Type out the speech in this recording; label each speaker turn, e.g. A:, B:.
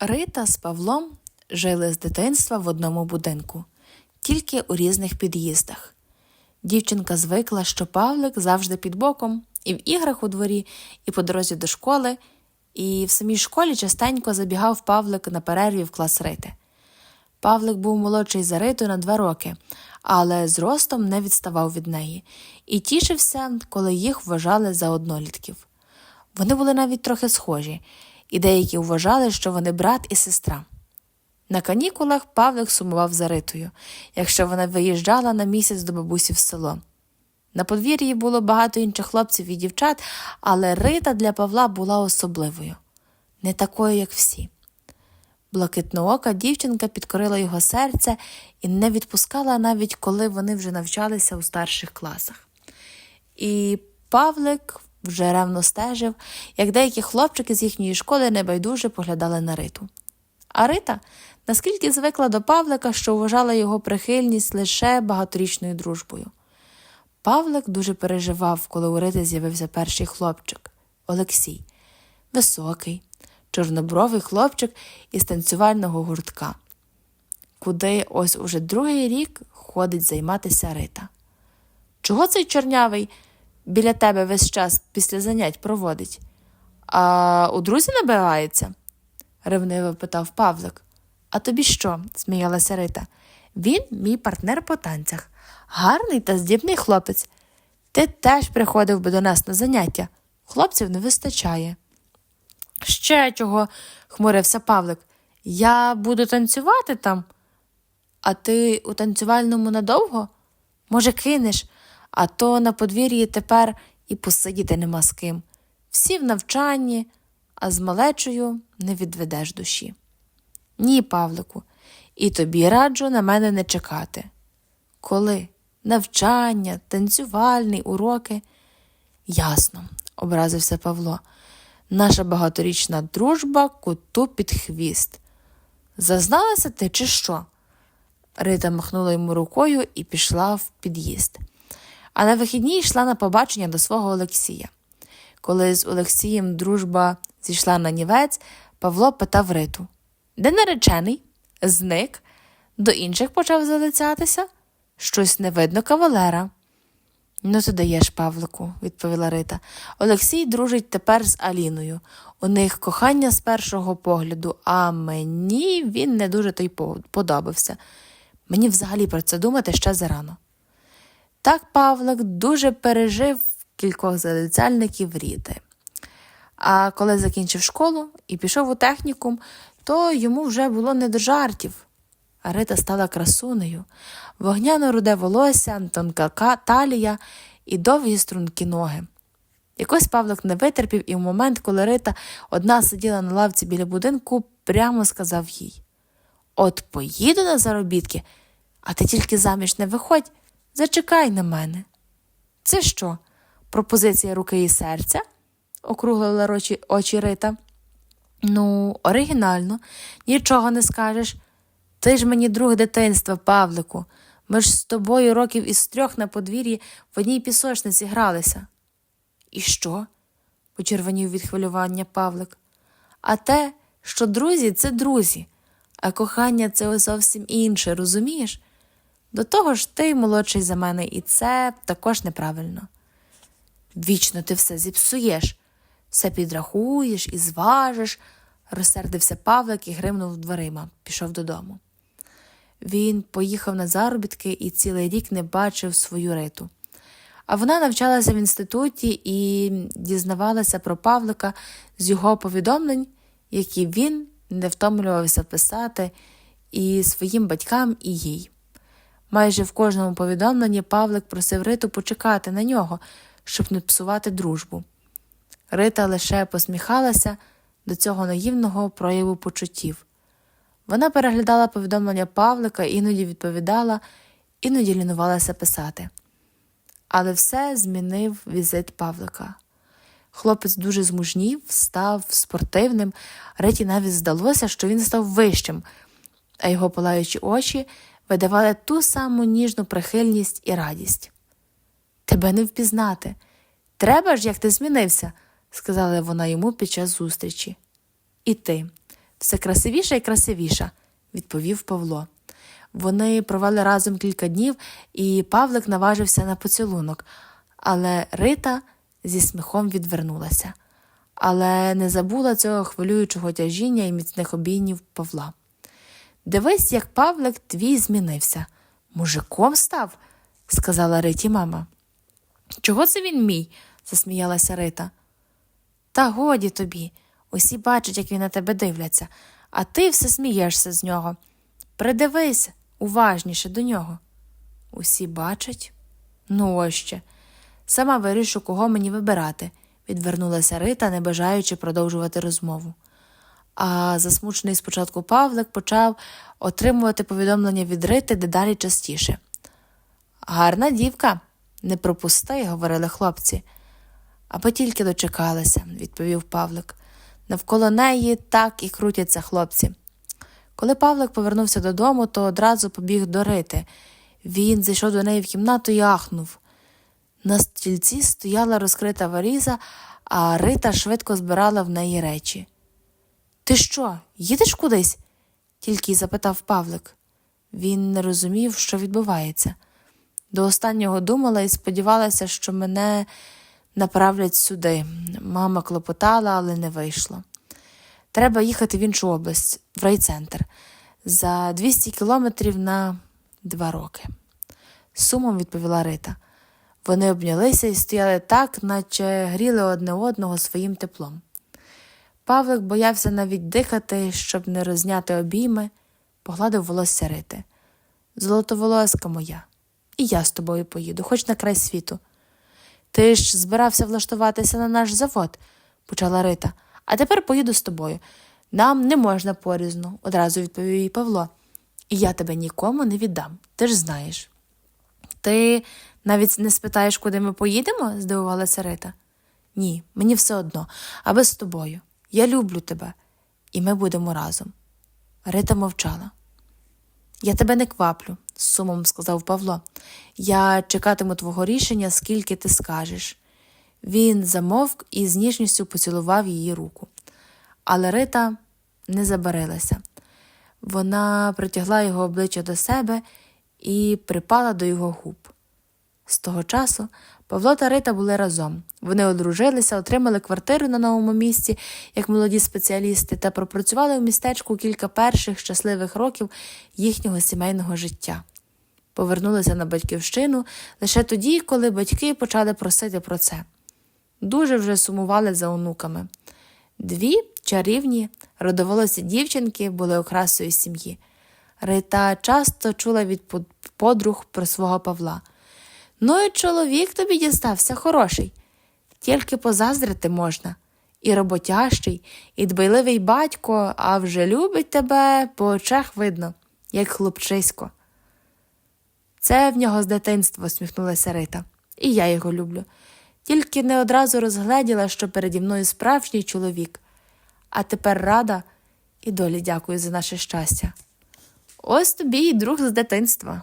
A: Рита з Павлом жили з дитинства в одному будинку, тільки у різних під'їздах. Дівчинка звикла, що Павлик завжди під боком, і в іграх у дворі, і по дорозі до школи, і в самій школі частенько забігав Павлик на перерві в клас Рити. Павлик був молодший за Риту на два роки, але зростом не відставав від неї і тішився, коли їх вважали за однолітків. Вони були навіть трохи схожі, і деякі вважали, що вони брат і сестра. На канікулах Павлик сумував за Ритою, якщо вона виїжджала на місяць до бабусі в село. На подвір'ї було багато інших хлопців і дівчат, але Рита для Павла була особливою, не такою, як всі. Блакитноока дівчинка підкорила його серце і не відпускала навіть коли вони вже навчалися у старших класах. І Павлик вже ревно стежив, як деякі хлопчики з їхньої школи небайдуже поглядали на Риту. А Рита наскільки звикла до Павлика, що вважала його прихильність лише багаторічною дружбою. Павлик дуже переживав, коли у Рити з'явився перший хлопчик Олексій, високий, чорнобровий хлопчик із танцювального гуртка, куди ось уже другий рік ходить займатися Рита. Чого цей чорнявий біля тебе весь час після занять проводить? А у друзі набирається? ревниво питав Павлик. А тобі що? сміялася Рита. Він мій партнер по танцях, гарний та здібний хлопець. Ти теж приходив би до нас на заняття. Хлопців не вистачає. Ще чого, хмурився Павлик. Я буду танцювати там. А ти у танцювальному надовго? Може, кинеш, а то на подвір'ї тепер і посидіти нема з ким. Всі в навчанні, а з малечою не відведеш душі. Ні, Павлику, і тобі раджу на мене не чекати. Коли? Навчання, танцювальний, уроки. Ясно, образився Павло. Наша багаторічна дружба коту під хвіст. Зазналася ти, чи що? Рита махнула йому рукою і пішла в під'їзд. А на вихідні йшла на побачення до свого Олексія. Коли з Олексієм дружба зійшла на нівець, Павло питав Риту Де наречений? Зник? До інших почав залицятися? Щось не видно кавалера. Ну, ти даєш, Павлику, відповіла Рита. Олексій дружить тепер з Аліною. У них кохання з першого погляду, а мені він не дуже той подобався. Мені взагалі про це думати ще зарано. Так Павлик дуже пережив кількох залицяльників Ріти. А коли закінчив школу і пішов у технікум, то йому вже було не до жартів. Рита стала красунею, вогняно руде волосся, тонка талія і довгі стрункі ноги. Якось Павлик не витерпів і в момент, коли Рита одна сиділа на лавці біля будинку, прямо сказав їй От поїду на заробітки, а ти тільки заміж не виходь, зачекай на мене. Це що? Пропозиція руки і серця? округлила очі, Рита. Ну, оригінально, нічого не скажеш. Ти ж мені друг дитинства, Павлику. Ми ж з тобою років із трьох на подвір'ї в одній пісочниці гралися. І що? почервонів від хвилювання Павлик. А те, що друзі це друзі, а кохання це зовсім інше, розумієш? До того ж ти молодший за мене, і це також неправильно. Вічно ти все зіпсуєш, все підрахуєш і зважиш, розсердився Павлик і гримнув дверима, пішов додому. Він поїхав на заробітки і цілий рік не бачив свою риту. А вона навчалася в інституті і дізнавалася про Павлика з його повідомлень, які він не втомлювався писати і своїм батькам, і їй. Майже в кожному повідомленні Павлик просив Риту почекати на нього, щоб не псувати дружбу. Рита лише посміхалася до цього наївного прояву почуттів. Вона переглядала повідомлення Павлика, іноді відповідала, іноді лінувалася писати. Але все змінив візит Павлика. Хлопець дуже змужнів, став спортивним, Риті навіть здалося, що він став вищим, а його палаючі очі видавали ту саму ніжну прихильність і радість. Тебе не впізнати. Треба ж, як ти змінився, сказала вона йому під час зустрічі. І ти все красивіша і красивіша, відповів Павло. Вони провели разом кілька днів, і Павлик наважився на поцілунок, але Рита зі сміхом відвернулася, але не забула цього хвилюючого тяжіння і міцних обійнів Павла. Дивись, як Павлик твій змінився. Мужиком став, сказала Риті мама. Чого це він мій? засміялася Рита. Та годі тобі. Усі бачать, як він на тебе дивляться, а ти все смієшся з нього. Придивись уважніше до нього. Усі бачать? Ну, ось ще. Сама вирішу, кого мені вибирати, відвернулася Рита, не бажаючи продовжувати розмову. А засмучений спочатку Павлик почав отримувати повідомлення від Рити дедалі частіше. Гарна дівка, не пропусти, говорили хлопці. Аби тільки дочекалися, відповів Павлик. Навколо неї так і крутяться хлопці. Коли Павлик повернувся додому, то одразу побіг до Рити. Він зайшов до неї в кімнату і ахнув. На стільці стояла розкрита валіза, а Рита швидко збирала в неї речі. Ти що, їдеш кудись? тільки запитав Павлик. Він не розумів, що відбувається. До останнього думала і сподівалася, що мене направлять сюди. Мама клопотала, але не вийшло. Треба їхати в іншу область, в райцентр, за 200 кілометрів на два роки. Сумом відповіла Рита. Вони обнялися і стояли так, наче гріли одне одного своїм теплом. Павлик боявся навіть дихати, щоб не розняти обійми, погладив волосся Рити. Золотоволоска моя, і я з тобою поїду, хоч на край світу. Ти ж збирався влаштуватися на наш завод, почала Рита, а тепер поїду з тобою. Нам не можна порізно, одразу відповів їй Павло. І я тебе нікому не віддам, ти ж знаєш. Ти навіть не спитаєш, куди ми поїдемо? здивувалася Рита. Ні, мені все одно, аби з тобою. Я люблю тебе, і ми будемо разом. Рита мовчала. Я тебе не кваплю, з сумом сказав Павло. Я чекатиму твого рішення, скільки ти скажеш. Він замовк і з ніжністю поцілував її руку. Але Рита не забарилася. Вона притягла його обличчя до себе і припала до його губ. З того часу Павло та Рита були разом. Вони одружилися, отримали квартиру на новому місці, як молоді спеціалісти, та пропрацювали в містечку кілька перших щасливих років їхнього сімейного життя. Повернулися на батьківщину лише тоді, коли батьки почали просити про це. Дуже вже сумували за онуками. Дві чарівні, родоволосі дівчинки були окрасою сім'ї. Рита часто чула від подруг про свого Павла. Ну і чоловік тобі дістався хороший, тільки позаздрити можна. І роботящий, і дбайливий батько, а вже любить тебе по очах видно, як хлопчисько. Це в нього з дитинства, усміхнулася Рита. І я його люблю. Тільки не одразу розгледіла, що переді мною справжній чоловік. А тепер рада і долі дякую за наше щастя. Ось тобі і друг з дитинства.